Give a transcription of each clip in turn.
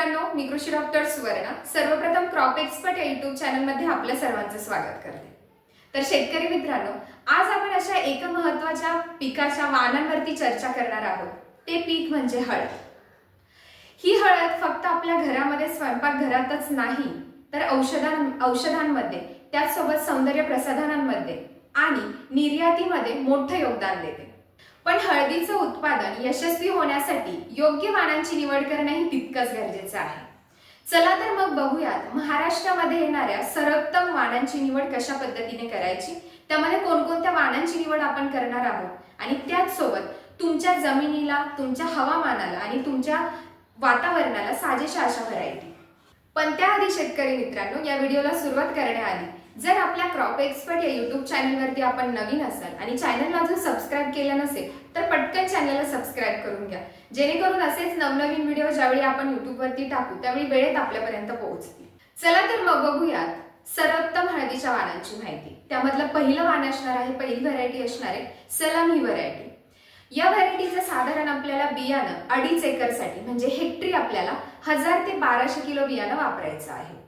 मित्रांनो मी कृषी डॉक्टर सुवर्णा. सर्वप्रथम क्रॉप एक्सपर्ट या युट्यूब चॅनलमध्ये आपल्या सर्वांचं स्वागत करते. तर शेतकरी मित्रांनो आज आपण अशा एका महत्त्वाच्या पिकाच्या वाणांवरती चर्चा करणार आहोत. ते पीक म्हणजे हळद. ही हळद फक्त आपल्या घरामध्ये स्वयंपाकघरातच नाही तर औषधां औषधांमध्ये त्याचसोबत सौंदर्य प्रसाधनांमध्ये आणि निर्यातीमध्ये मोठं योगदान देते. पण हळदीचं उत्पादन यशस्वी होण्यासाठी योग्य वाणांची निवड करणंही तितकंच गरजेचं आहे. चला तर मग बघूयात महाराष्ट्रामध्ये येणाऱ्या सर्वोत्तम वाणांची निवड कशा पद्धतीने करायची? त्यामध्ये कोणकोणत्या वाणांची निवड आपण करणार आहोत? आणि त्याच सोबत तुमच्या जमिनीला तुमच्या हवामानाला आणि तुमच्या वातावरणाला साजेशा अशा व्हरायटी. पण त्याआधी शेतकरी मित्रांनो या व्हिडिओला सुरुवात करण्याआधी जर आपल्या क्रॉप एक्सपर्ट या युट्यूब चॅनलवरती आपण नवीन असाल आणि चॅनलला जर सबस्क्राईब केलं नसेल तर पटकन चॅनलला सबस्क्राईब करून घ्या. जेणेकरून असेच नवनवीन व्हिडिओ ज्यावेळी आपण युट्यूबवरती टाकू त्यावेळी वेळेत आपल्यापर्यंत पोहोचतील. चला तर मग बघूयात सर्वोत्तम हळदीच्या वाणांची माहिती. त्यामधलं पहिलं वाण असणार आहे पहिली व्हरायटी असणार आहे सलाम ही व्हरायटी या व्हरायटीचं साधारण आपल्याला बियाणं अडीच एकरसाठी म्हणजे हेक्टरी आपल्याला हजार ते बाराशे किलो बियाणं वापरायचं आहे.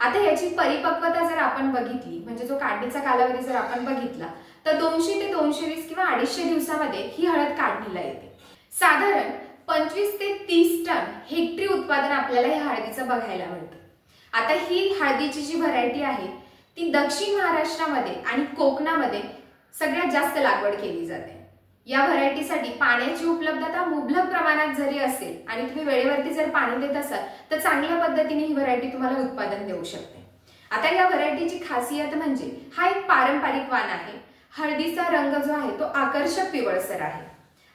आता ह्याची परिपक्वता जर आपण बघितली म्हणजे जो काढणीचा कालावधी जर आपण बघितला तर दोनशे ते दोनशे वीस किंवा अडीचशे दिवसामध्ये ही हळद काढणीला येते. साधारण पंचवीस ते तीस टन हेक्टरी उत्पादन आपल्याला या हळदीचं बघायला मिळतं. आता ही हळदीची जी व्हरायटी आहे ती दक्षिण महाराष्ट्रामध्ये आणि कोकणामध्ये सगळ्यात जास्त लागवड केली जाते. या व्हरायटीसाठी पाण्याची उपलब्धता मुबलक प्रमाणात जरी असेल आणि तुम्ही वेळेवरती जर पाणी देत असाल तर चांगल्या पद्धतीने ही व्हरायटी तुम्हाला उत्पादन देऊ शकते. आता या व्हरायटीची खासियत म्हणजे हा एक पारंपरिक वाण आहे. हळदीचा रंग जो आहे तो आकर्षक पिवळसर आहे.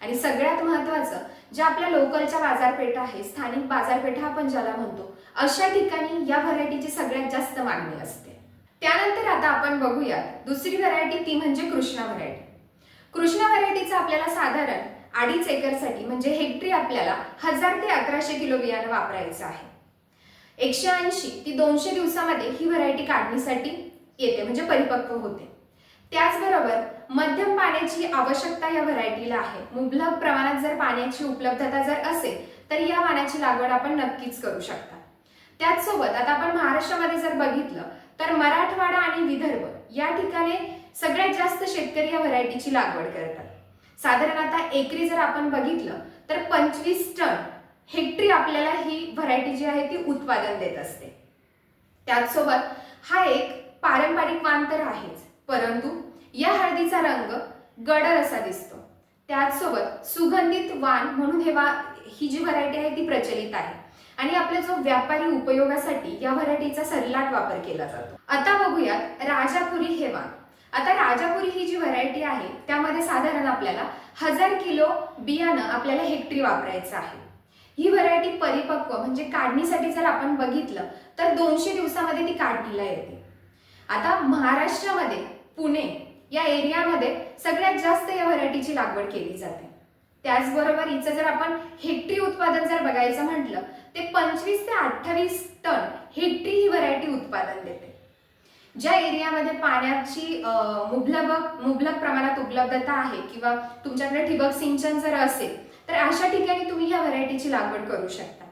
आणि सगळ्यात महत्वाचं ज्या आपल्या लोकलच्या बाजारपेठा आहे स्थानिक बाजारपेठा आपण ज्याला म्हणतो अशा ठिकाणी या व्हरायटीची सगळ्यात जास्त मागणी असते. त्यानंतर आता आपण बघूयात दुसरी व्हरायटी ती म्हणजे कृष्णा व्हरायटी कृष्णा व्हरायटीचं आपल्याला साधारण अडीच एकरसाठी म्हणजे हेक्टरी आपल्याला हजार ते अकराशे किलो बियाणं वापरायचं आहे. एकशे ऐंशी ती दोनशे दिवसामध्ये ही व्हरायटी काढणीसाठी येते म्हणजे परिपक्व होते. त्याचबरोबर मध्यम पाण्याची आवश्यकता या व्हरायटीला आहे. मुबलक प्रमाणात जर पाण्याची उपलब्धता जर असेल तर या वाण्याची लागवड आपण नक्कीच करू शकता. त्याचसोबत आता आपण महाराष्ट्रामध्ये जर बघितलं तर मराठवाडा आणि विदर्भ या ठिकाणी सगळ्यात जास्त शेतकरी या व्हरायटीची लागवड करतात. साधारण आता एकरी जर आपण बघितलं तर पंचवीस टन हेक्टरी आपल्याला ही व्हरायटी जी आहे ती उत्पादन देत असते. त्याचसोबत हा एक पारंपरिक वाण तर आहेच परंतु या हळदीचा रंग गडर असा दिसतो. त्याचसोबत सुगंधित वाण म्हणून हे वा ही जी व्हरायटी आहे ती प्रचलित आहे. आणि आपल्या जो व्यापारी उपयोगासाठी या व्हरायटीचा सरलाट वापर केला जातो. आता बघूयात राजापुरी हे वाण आता राजापुरी ही जी व्हरायटी आहे त्यामध्ये साधारण आपल्याला हजार किलो बियाणं आपल्याला हेक्टरी वापरायचं आहे. ही व्हरायटी परिपक्व म्हणजे काढणीसाठी जर आपण बघितलं तर दोनशे दिवसामध्ये ती काढणीला येते. आता महाराष्ट्रामध्ये पुणे या एरियामध्ये सगळ्यात जास्त या व्हरायटीची लागवड केली जाते. त्याचबरोबर हिचं जर आपण हेक्टरी उत्पादन जर बघायचं म्हटलं ते पंचवीस ते अठ्ठावीस टन हेक्टरी ही व्हरायटी उत्पादन देते. ज्या एरियामध्ये पाण्याची मुबलक मुबलक प्रमाणात उपलब्धता आहे किंवा तुमच्याकडे ठिबक सिंचन जर असेल तर अशा ठिकाणी तुम्ही ह्या व्हरायटीची लागवड करू शकता.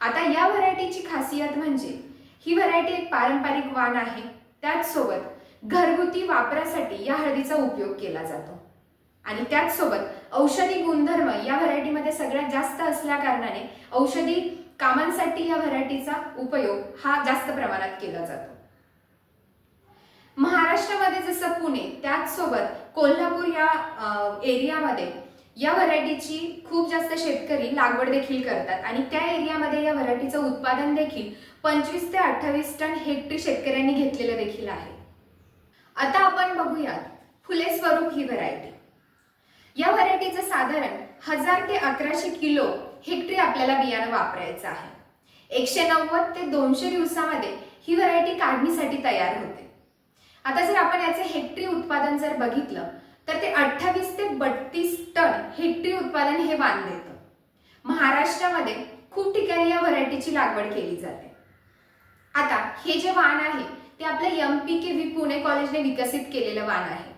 आता या व्हरायटीची खासियत म्हणजे ही व्हरायटी एक पारंपरिक वाण आहे. त्याचसोबत घरगुती वापरासाठी या हळदीचा उपयोग केला जातो. आणि त्याचसोबत औषधी गुणधर्म या व्हरायटीमध्ये सगळ्यात जास्त असल्या कारणाने औषधी कामांसाठी या व्हरायटीचा उपयोग हा जास्त प्रमाणात केला जातो. महाराष्ट्रामध्ये जसं पुणे त्याचसोबत कोल्हापूर या एरियामध्ये या व्हरायटीची खूप जास्त शेतकरी लागवड देखील करतात. आणि त्या एरियामध्ये या व्हरायटीचं उत्पादन देखील पंचवीस ते अठ्ठावीस टन हेक्टरी शेतकऱ्यांनी घेतलेलं देखील आहे. आता आपण बघूयात फुले स्वरूप ही व्हरायटी. या व्हरायटीचं साधारण हजार ते अकराशे किलो हेक्टरी आपल्याला बियाणं वापरायचं आहे. एकशे नव्वद ते दोनशे दिवसामध्ये ही व्हरायटी काढणीसाठी तयार होते. आता जर आपण याचे हेक्टरी उत्पादन जर बघितलं तर ते अठ्ठावीस ते बत्तीस टन हेक्टरी उत्पादन हे वाण देतं. महाराष्ट्रामध्ये खूप ठिकाणी या व्हरायटीची लागवड केली जाते. आता हे जे वाण आहे ते आपल्या M P K V Pune कॉलेजने विकसित केलेलं वाण आहे.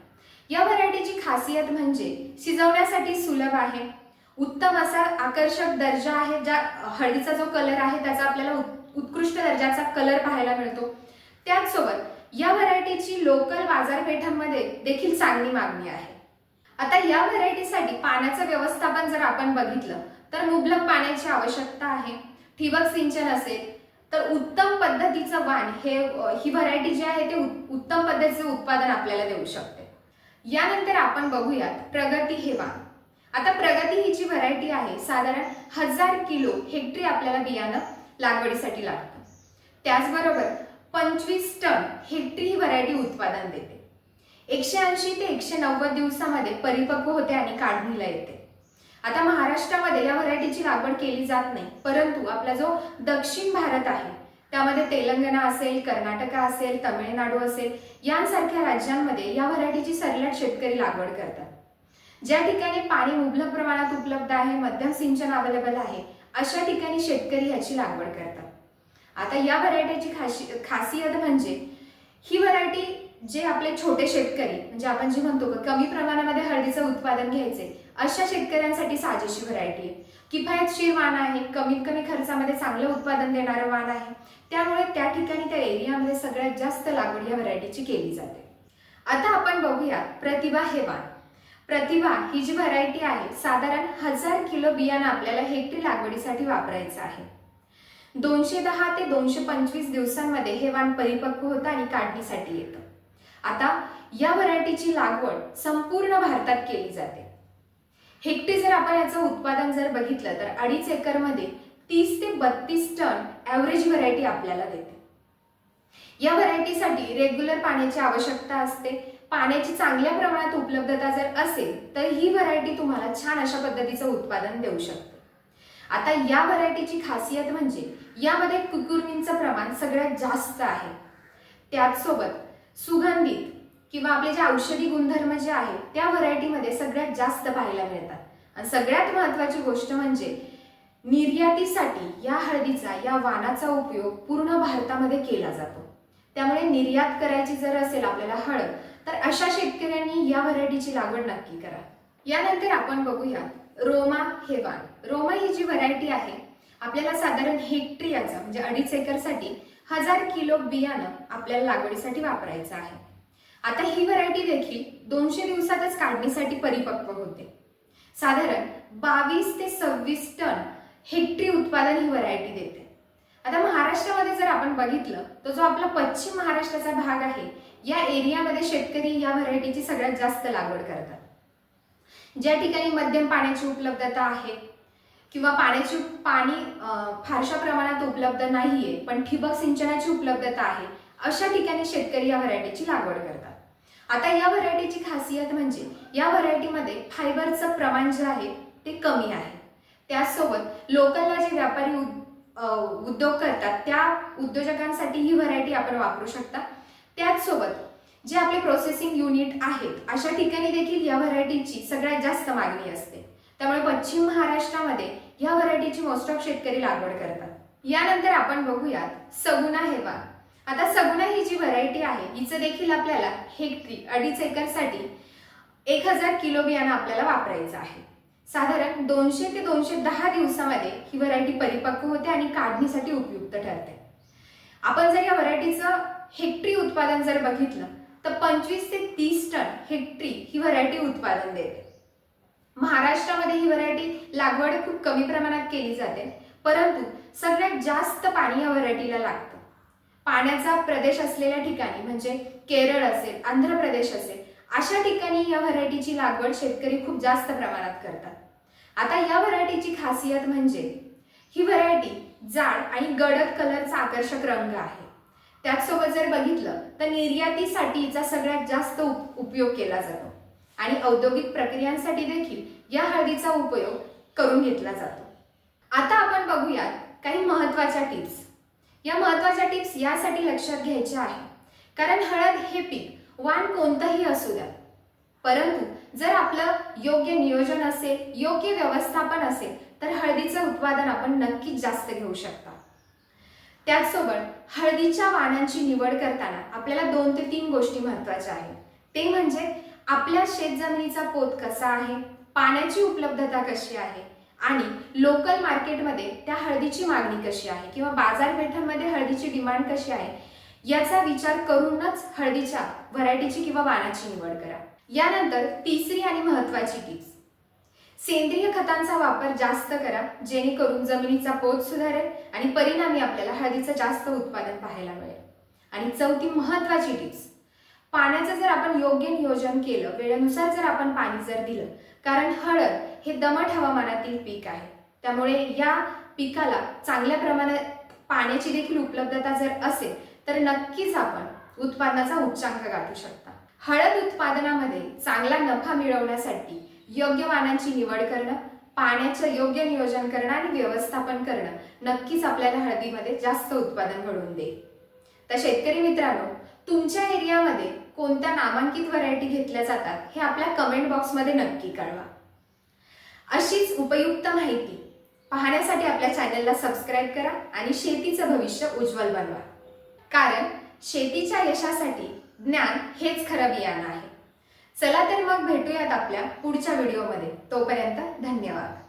या व्हरायटीची खासियत म्हणजे शिजवण्यासाठी सुलभ आहे उत्तम असा आकर्षक दर्जा आहे ज्या हळदीचा जो कलर आहे त्याचा आपल्याला उत्कृष्ट दर्जाचा कलर पाहायला मिळतो. त्याचसोबत या व्हरायटीची लोकल बाजारपेठांमध्ये देखील चांगली मागणी आहे. आता या व्हरायटीसाठी पाण्याचं व्यवस्थापन जर आपण बघितलं तर मुबलक पाण्याची आवश्यकता आहे. ठिबक सिंचन असेल तर उत्तम पद्धतीचं वाण हे ही व्हरायटी जी आहे ते उत्तम पद्धतीचं उत्पादन आपल्याला देऊ शकते. यानंतर आपण बघूयात प्रगती हे वाण. आता प्रगती ही जी व्हरायटी आहे साधारण हजार किलो हेक्टरी आपल्याला बियाणं लागवडीसाठी लागतं. त्याचबरोबर पंचवीस टन हेक्टरी व्हरायटी उत्पादन देते. एकशे ऐंशी ते एकशे नव्वद दिवसामध्ये परिपक्व होते आणि काढणीला येते. आता महाराष्ट्रामध्ये या व्हरायटीची लागवड केली जात नाही परंतु आपला जो दक्षिण भारत आहे त्यामध्ये तेलंगणा असेल कर्नाटका असेल तमिळनाडू असेल यांसारख्या राज्यांमध्ये या व्हरायटीची सरलट शेतकरी लागवड करतात. ज्या ठिकाणी पाणी मुबलक प्रमाणात उपलब्ध आहे मध्यम सिंचन अवेलेबल आहे अशा ठिकाणी शेतकरी याची लागवड करतात. आता या व्हरायटीची खाशी खासियत म्हणजे ही व्हरायटी जे आपले छोटे शेतकरी म्हणजे आपण जे म्हणतो कमी प्रमाणामध्ये हळदीचं उत्पादन घ्यायचे अशा शेतकऱ्यांसाठी साजेशी व्हरायटी आहे. किफायतशीर वाण आहे कमीत कमी खर्चामध्ये चांगलं उत्पादन देणारं वाण आहे. त्यामुळे त्या ठिकाणी त्या एरियामध्ये सगळ्यात जास्त लागवड या व्हरायटीची केली जाते. आता आपण बघूया प्रतिभा हे वाण. प्रतिभा ही जी व्हरायटी आहे साधारण हजार किलो बियाणं आपल्याला हेक्टरी लागवडीसाठी वापरायचं आहे. दोनशे दहा ते दोनशे पंचवीस दिवसांमध्ये हे वाण परिपक्व होतं आणि काढणीसाठी येतं. आता या व्हरायटीची लागवड संपूर्ण भारतात केली जाते. हेक्टरी जर आपण याचं उत्पादन जर बघितलं तर अडीच एकरमध्ये तीस ते बत्तीस टन ॲव्हरेज व्हरायटी आपल्याला देते. या व्हरायटीसाठी रेग्युलर पाण्याची आवश्यकता असते. पाण्याची चांगल्या प्रमाणात उपलब्धता जर असेल तर ही व्हरायटी तुम्हाला छान अशा पद्धतीचं उत्पादन देऊ शकते. आता या व्हरायटीची खासियत म्हणजे यामध्ये कुकुर्मींचं प्रमाण सगळ्यात जास्त आहे. त्याचसोबत सुगंधित किंवा आपले जे औषधी गुणधर्म जे आहेत त्या व्हरायटीमध्ये सगळ्यात जास्त पाहायला मिळतात. आणि सगळ्यात महत्त्वाची गोष्ट म्हणजे निर्यातीसाठी या हळदीचा या वाणाचा उपयोग पूर्ण भारतामध्ये केला जातो. त्यामुळे निर्यात करायची जर असेल आपल्याला हळद तर अशा शेतकऱ्यांनी या व्हरायटीची लागवड नक्की करा. यानंतर आपण बघूया. रोमा हेवान रोमा ही जी व्हरायटी आहे आपल्याला साधारण हेक्ट्रियाचा म्हणजे अडीच एकरसाठी हजार किलो बियाणं आपल्याला लागवडीसाठी वापरायचं आहे. आता ही व्हरायटी देखील दोनशे दिवसातच काढणीसाठी परिपक्व होते. साधारण बावीस ते सव्वीस टन हेक्टरी उत्पादन ही व्हरायटी देते. आता महाराष्ट्रामध्ये जर आपण बघितलं तर जो आपला पश्चिम महाराष्ट्राचा भाग आहे या एरियामध्ये शेतकरी या व्हरायटीची सगळ्यात जास्त लागवड करतात. ज्या ठिकाणी मध्यम पाण्याची उपलब्धता आहे किंवा पाण्याची पाणी फारशा प्रमाणात उपलब्ध नाहीये पण ठिबक सिंचनाची उपलब्धता आहे अशा ठिकाणी शेतकरी या व्हरायटीची लागवड करतात. आता या व्हरायटीची खासियत म्हणजे या व्हरायटीमध्ये फायबरचं प्रमाण जे आहे ते कमी आहे. त्याचसोबत लोकलला जे व्यापारी उद्योग करतात त्या उद्योजकांसाठी ही व्हरायटी आपण वापरू शकता. त्याचसोबत जे आपले प्रोसेसिंग युनिट आहेत अशा ठिकाणी देखील या व्हरायटीची सगळ्यात जास्त मागणी असते. त्यामुळे पश्चिम महाराष्ट्रामध्ये या व्हरायटीची मोस्ट ऑफ शेतकरी लागवड करतात. यानंतर आपण बघूयात सगुना हेवा आता सगुना ही जी व्हरायटी आहे हिचं देखील आपल्याला हेक्टरी अडीच एकरसाठी एक हजार किलो बियाणं आपल्याला वापरायचं आहे. साधारण दोनशे ते दोनशे दहा दिवसामध्ये ही व्हरायटी परिपक्व होते आणि काढणीसाठी उपयुक्त ठरते. आपण जर या व्हरायटीचं हेक्टरी उत्पादन जर बघितलं तर पंचवीस ते तीस टन हेक्टरी ही व्हरायटी उत्पादन देते. महाराष्ट्रामध्ये ही व्हरायटी लागवड खूप कमी प्रमाणात केली जाते परंतु सगळ्यात जास्त पाणी या व्हरायटीला लागतं. पाण्याचा प्रदेश असलेल्या ठिकाणी म्हणजे केरळ असेल आंध्र प्रदेश असेल अशा ठिकाणी या व्हरायटीची लागवड शेतकरी खूप जास्त प्रमाणात करतात. आता या व्हरायटीची खासियत म्हणजे ही व्हरायटी जाड आणि गडद कलरचा आकर्षक रंग आहे. त्याचसोबत जर बघितलं तर निर्यातीसाठीचा सगळ्यात जास्त उप- उपयोग केला जातो. आणि औद्योगिक प्रक्रियांसाठी देखील या हळदीचा उपयोग करून घेतला जातो. आता आपण बघूयात काही महत्त्वाच्या टिप्स या महत्त्वाच्या टिप्स यासाठी लक्षात घ्यायच्या आहे कारण हळद हे पीक वाण कोणतंही असू द्या. परंतु जर आपलं योग्य नियोजन असेल योग्य व्यवस्थापन असेल तर हळदीचं उत्पादन आपण नक्कीच जास्त घेऊ शकता. त्याचसोबत हळदीच्या वाणांची निवड करताना आपल्याला दोन ते तीन गोष्टी महत्त्वाच्या आहेत. ते म्हणजे आपल्या शेतजमिनीचा पोत कसा आहे पाण्याची उपलब्धता कशी आहे आणि लोकल मार्केटमध्ये त्या हळदीची मागणी कशी आहे किंवा बाजारपेठांमध्ये हळदीची डिमांड कशी आहे याचा विचार करूनच हळदीच्या व्हरायटीची किंवा वाणाची निवड करा. यानंतर तिसरी आणि महत्वाची टिप्स सेंद्रिय खतांचा वापर जास्त करा जेणेकरून जमिनीचा पोत सुधारेल आणि परिणामी आपल्याला हळदीचं जास्त उत्पादन पाहायला मिळेल. आणि चौथी महत्वाची टिप्स. पाण्याचं जर आपण योग्य नियोजन केलं वेळेनुसार जर आपण पाणी जर दिलं कारण हळद हे दमट हवामानातील पीक आहे. त्यामुळे या पिकाला चांगल्या प्रमाणात पाण्याची देखील उपलब्धता जर असेल तर नक्कीच आपण उत्पादनाचा उच्चांक गाठू शकता. हळद उत्पादनामध्ये चांगला नफा मिळवण्यासाठी योग्य वाणांची निवड करणं पाण्याचं योग्य नियोजन करणं आणि व्यवस्थापन करणं नक्कीच आपल्याला हळदीमध्ये जास्त उत्पादन घडवून देईल. तर शेतकरी मित्रांनो तुमच्या एरियामध्ये कोणत्या नामांकित व्हरायटी घेतल्या जातात हे आपल्या कमेंट बॉक्समध्ये नक्की कळवा. अशीच उपयुक्त माहिती पाहण्यासाठी आपल्या चॅनलला सबस्क्राईब करा आणि शेतीचं भविष्य उज्ज्वल बनवा. कारण शेतीच्या यशासाठी ज्ञान हेच खरं बियाणं आहे. चला तर मग भेटूयात आपल्या पुढच्या व्हिडिओमध्ये. तोपर्यंत धन्यवाद.